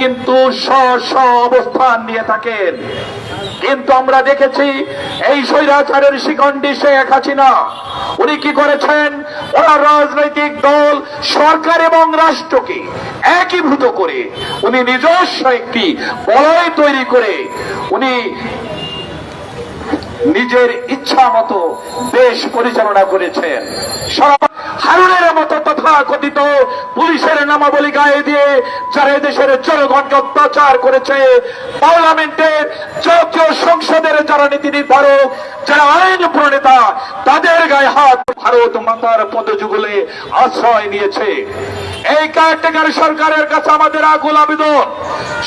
কিন্তু স্ব অবস্থান নিয়ে থাকেন। কিন্তু আমরা দেখেছি এই স্বৈরাচারের শিকন্ডি শেখ হাসিনা। উনি কি করেছেন? ওনার রাজনৈতিক দল, সরকার এবং রাষ্ট্রকে একীভূত করে উনি নিজস্ব একটি বলয় তৈরি করে উনি নিজের ইচ্ছা মতো দেশ পরিচালনা করেছেন। হারুনের মতো তথা কথিত পুলিশের নামাবলী গায়ে দিয়ে যারা এদেশের জনগণকে অত্যাচার করেছে পার্লামেন্টের জাতীয় সংসদের যারা নীতি নির্ধারক, যারা আইন প্রণেতা, তাদের গায়ে হাত, ভারত মাতার পদযুগলে আশ্রয় নিয়েছে। এই কার্টেকার সরকারের কাছে আমাদের আগুল আবেদন।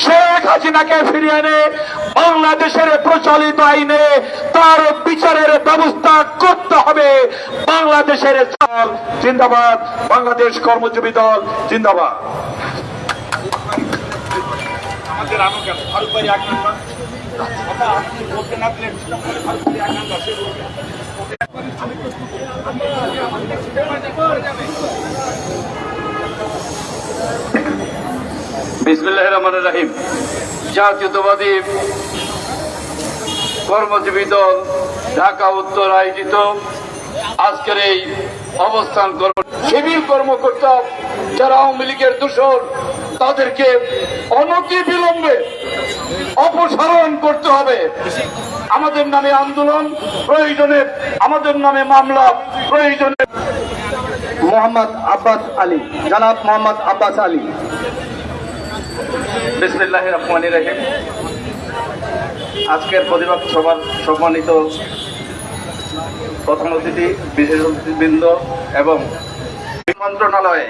শেখ হাসিনাকে ফিরিয়ে এনে বাংলাদেশের প্রচলিত আইনে তার বিচারের ব্যবস্থা করতে হবে। বাংলাদেশের দল জিন্দাবাদ। বাংলাদেশ কর্মজীবী দল জিন্দাবাদ। আমাদের আনো কেন? ফারুক ভাই এক নাম্বার। কথা আপনি বলতে না দিলে ফারুক ভাই এক নাম্বার সে বলবে। রাহিম। জাতীয়তাবাদী কর্মজীবী দল ঢাকা উত্তর আয়োজিত আজকের এই অবস্থান শিবির কর্মকর্তা যারা আওয়ামী লীগের দূষণ তাদেরকে অনতি বিলম্বে অপসারণ করতে হবে। আমাদের নামে আন্দোলন, প্রয়োজনে আমাদের নামে মামলা, প্রয়োজনে মোহাম্মদ আব্বাস আলী, জনাব মোহাম্মদ আব্বাস আলী। বিসমিল্লাহ রহমান রাহিম। আজকের প্রতিবাদ সভার সম্মানিত প্রধান অতিথি, বিশেষ অতিথিবৃন্দ এবং মন্ত্রণালয়ে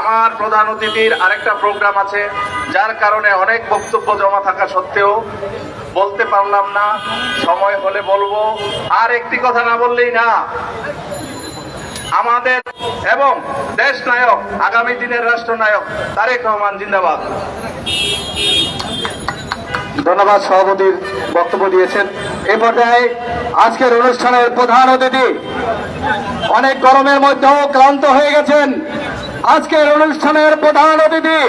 আমার প্রধান অতিথির আরেকটা প্রোগ্রাম আছে, যার কারণে অনেক বক্তব্য জমা থাকা সত্ত্বেও বলতে পারলাম না। সময় হলে বলব। আর একটি কথা না বললেই না। আমাদের এবং দেশ নায়ক আগামী দিনের রাষ্ট্রনায়ক তারেক রহমান জিন্দাবাদ। ধন্যবাদ সভাপতির বক্তব্য দিয়েছেন। এ পর্যায়ে আজকের অনুষ্ঠানের প্রধান অতিথি, অনেক গরমের মধ্যেও ক্লান্ত হয়ে গেছেন। আজকের অনুষ্ঠানের প্রধান অতিথি।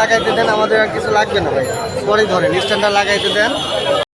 লাগাইতে দেন আমাদের আর কিছু লাগবে না ভাই। পরে ধরেন স্ট্যান্ডটা লাগাইতে দেন